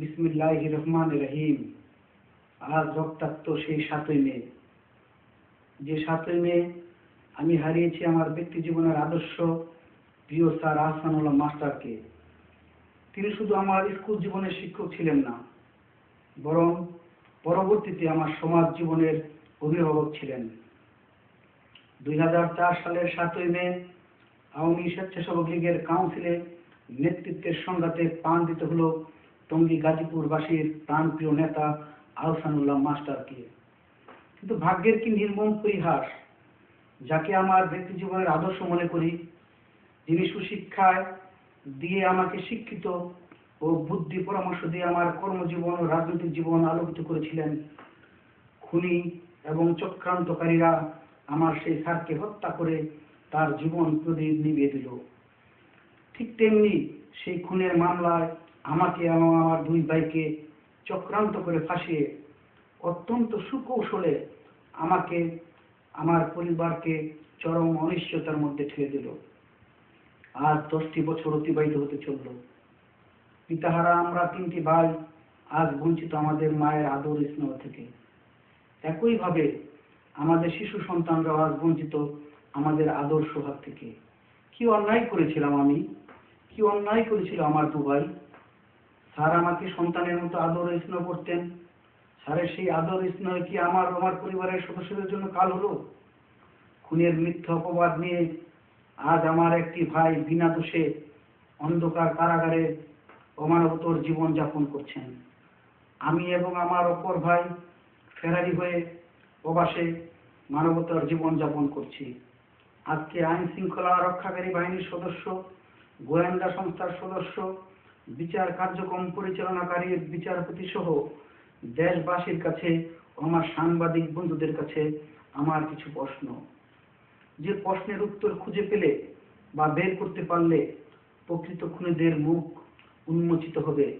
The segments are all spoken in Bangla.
বিসমিল্লাহ রহমান রহিম। আজ রক্তাক্ত সেই সাতই মে। যে সাতই মে আমি হারিয়েছি আমার ব্যক্তি জীবনের আদর্শ প্রিয় স্যার আহসানুল্লাহ মাস্টারকে। তিনি শুধু আমার স্কুল জীবনের শিক্ষক ছিলেন না, বরং পরবর্তীতে আমার সমাজ জীবনের অভিভাবক ছিলেন। দুই হাজার চার সালের সাতই মে আওয়ামী স্বেচ্ছাসেবক লীগের কাউন্সিলে নেতৃত্বের সংঘাতে প্রাণ দিতে হলো টঙ্গী গাজীপুরবাসীর প্রাণপ্রিয় নেতা আহসানুল্লাহ মাস্টারকে। কিন্তু ভাগ্যের কি নির্মম পরিহাস, যাকে আমার ব্যক্তি জীবনের আদর্শ মনে করি, যিনি সুশিক্ষায় দিয়ে আমাকে শিক্ষিত ও বুদ্ধি পরামর্শ দিয়ে আমার কর্মজীবন ও রাজনৈতিক জীবন আলোকিত করেছিলেন, খুনি এবং চক্রান্তকারীরা আমার সেই স্যারকে হত্যা করে তার জীবন প্রদীপ নিভিয়ে দিল। ঠিক তেমনি সেই খুনের মামলায় আমাকে এবং আমার দুই ভাইকে চক্রান্ত করে ফাঁসিয়ে অত্যন্ত সুকৌশলে আমাকে, আমার পরিবারকে চরম অনিশ্চয়তার মধ্যে ঠেলে দিল। আজ দশটি বছর অতিবাহিত হতে চলল। পিতাহারা, আমরা তিনটি ভাই, আজ বঞ্চিত আমাদের মায়ের আদর স্নেহ থেকে। একইভাবে আমাদের শিশু সন্তানরাও আজ বঞ্চিত আমাদের আদর সোহাগ থেকে। কি অন্যায় করেছিলাম আমি? কি অন্যায় করেছিল আমার দু ভাই? স্যার আমাকে সন্তানের মতো আদর স্নেহ করতেন। স্যারের সেই আদর স্নেহ কি আমার আমার পরিবারের সদস্যদের জন্য কাল হলো? খুনের মিথ্যা অপবাদ নিয়ে আজ আমার একটি ভাই বিনা দোষে অন্ধকার কারাগারে অমানবতর জীবন যাপন করছেন। আমি এবং আমার অপর ভাই ফেরারি হয়ে প্রবাসে মানবতার জীবন যাপন করছি। আজকে আইন শৃঙ্খলা রক্ষাকারী বাহিনীর সদস্য, গোয়েন্দা সংস্থার সদস্য বিচার কার্যক্রম পরিচালনাকারী বিচারপতি সহ দেশবাসীর কাছে আমার সাংবাদিক বন্ধুদের কাছে আমার কিছু প্রশ্ন। যে প্রশ্নের উত্তর খুঁজে পেলে বা বের করতে পারলে প্রকৃত খুনিদের মুখ উন্মোচিত হবে।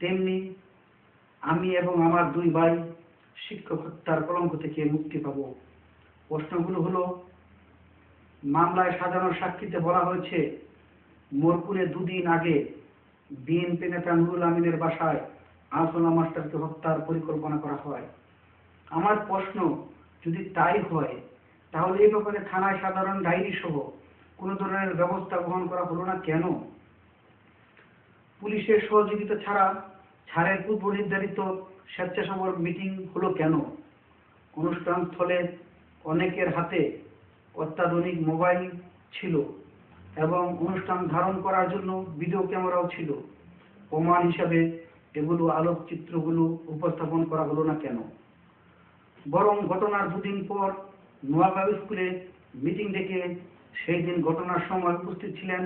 তেমনি আমি এবং আমার দুই ভাই শিক্ষক হত্যার কলঙ্ক থেকে মুক্তি পাব। প্রশ্নগুলো হলো, মামলায় সাজানো সাক্ষীতে বলা হয়েছে, মোরপুরে দুদিন আগে বিএনপি নেতা নুরুল আমিনের বাসায় আহসানা মাস্টারকে হত্যার পরিকল্পনা করা হয়। আমার প্রশ্ন, যদি তাই হয়, তাহলে এই ব্যাপারে থানায় সাধারণ ডায়েরি সহ কোনো ধরনের ব্যবস্থা গ্রহণ করা হলো না কেন? পুলিশের সহযোগিতা ছাড়া ছাড়ের পূর্ব নির্ধারিত স্বেচ্ছাসেবক মিটিং হলো কেন? অনুষ্ঠান স্থলে অনেকের হাতে অত্যাধুনিক মোবাইল ছিল। এবং অনুষ্ঠান ধারণ করার জন্য ভিডিও ক্যামেরাও ছিল। প্রমাণ হিসাবে এগুলো আলোকচিত্রগুলো উপস্থাপন করা হলো না কেন? বরং ঘটনার দুদিন পর নোয়াগাঁও স্কুলে মিটিং ডেকে সেই দিন ঘটনার সময় উপস্থিত ছিলেন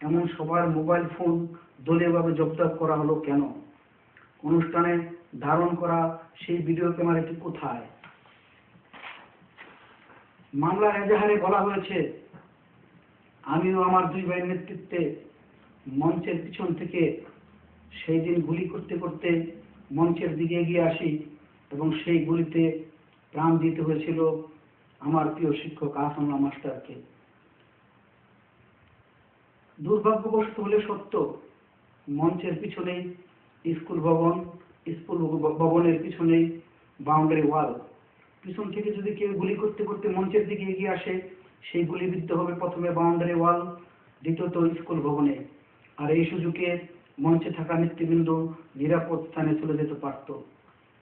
এমন সবার মোবাইল ফোন দলীয়ভাবে জব্দ করা হলো কেন? অনুষ্ঠানে ধারণ করা সেই ভিডিও ক্যামেরাটি কোথায়? মামলার এজাহারে বলা হয়েছে আমিও আমার দুই ভাইয়ের নেতৃত্বে মঞ্চের পিছন থেকে সেই দিন গুলি করতে করতে মঞ্চের দিকে এগিয়ে আসি এবং সেই গুলিতে প্রাণ দিতে হয়েছিল আমার প্রিয় শিক্ষক আহসানুল্লাহ মাস্টারকে। দুর্ভাগ্যবশত হলে সত্য মঞ্চের পিছনেই স্কুল ভবন, স্কুল ভবনের পিছনেই বাউন্ডারি ওয়াল পিছন থেকে যদি কেউ গুলি করতে করতে মঞ্চের দিকে এগিয়ে আসে সেই গুলি গুলিবিদ্ধ হবে প্রথমে বাউন্ডারি ওয়াল, দ্বিতীয়ত স্কুল ভবনে। আর এই সুযোগে মঞ্চে থাকা নেতৃবৃন্দ নিরাপদ স্থানে চলে যেতে পারত।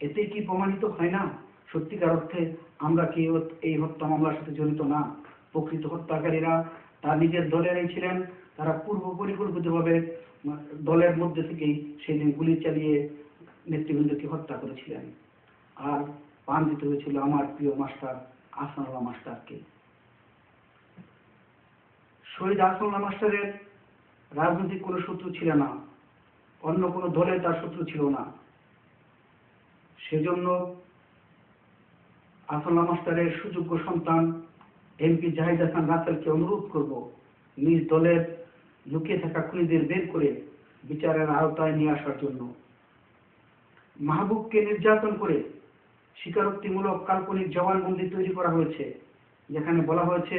এতে কি প্রমাণিত হয় না? সত্যিকার অর্থে আমরা কি এই হত্যা মামলার সাথে জড়িত না? প্রকৃত হত্যাকারীরা তার নিজের দলেরই ছিলেন, তারা পূর্ব পরিকল্পিতভাবে দলের মধ্যে থেকেই সেই দিন গুলি চালিয়ে নেতৃবৃন্দকে হত্যা করেছিলেন। আর পান দিতে হয়েছিল আমার প্রিয় মাস্টার, আহসানুল্লাহ মাস্টারকে। শহীদ আহসানুল্লাহ মাস্টারের রাজনৈতিক কোনো শত্রু ছিল না। অন্য কোনো দলের তার শত্রু ছিল না। সেজন্য আহসানুল্লাহ মাস্টারের সুযোগ্য সন্তান এমপি জাহিদ হাসান রাসেলকে অনুরোধ করব, নিজ দলের লুকিয়ে থাকা খুনিদের বের করে বিচারের আওতায় নিয়ে আসার জন্য। মাহবুবকে নির্যাতন করে স্বীকারোক্তিমূলক কাল্পনিক জবানবন্দি তৈরি করা হয়েছে। যেখানে বলা হয়েছে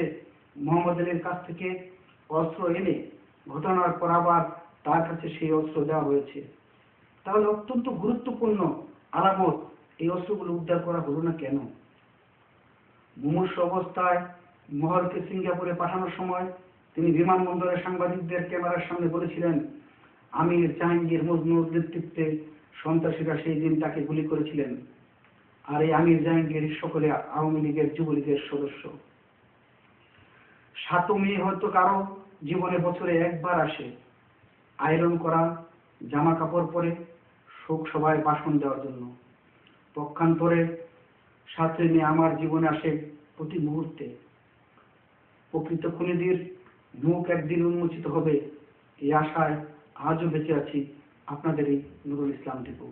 মোহাম্মদ আলীর কাছ থেকে অস্ত্র এনে ঘটনার পর আবার তার কাছে সেই অস্ত্র দেওয়া হয়েছে। তাহলে অত্যন্ত গুরুত্বপূর্ণ আলামত এই অস্ত্রগুলো উদ্ধার করা হলো না কেন? মুমূর্ষ অবস্থায় মহলকে সিঙ্গাপুরে পাঠানোর সময় তিনি বিমানবন্দরে সাংবাদিকদের ক্যামেরার সামনে বলেছিলেন, আমির জাহাঙ্গীর মজনুর নেতৃত্বে সন্ত্রাসীরা সেই দিন তাকে গুলি করেছিলেন। আর এই আমির জাহাঙ্গীর সকলে আওয়ামী লীগের যুবলীগের সদস্য। সাত মেয়ে হয়তো কারও জীবনে বছরে একবার আসে। আয়রন করা জামা কাপড় পরে শোক সভায় ভাষণ দেওয়ার জন্য। পক্ষান্তরে সাতই মেয়ে আমার জীবনে আসে প্রতি মুহূর্তে। প্রকৃত খুনিদের মুখ একদিন উন্মোচিত হবে, এই আশায় আজও বেঁচে আছি আপনাদের এই নুরুল ইসলাম টিপু।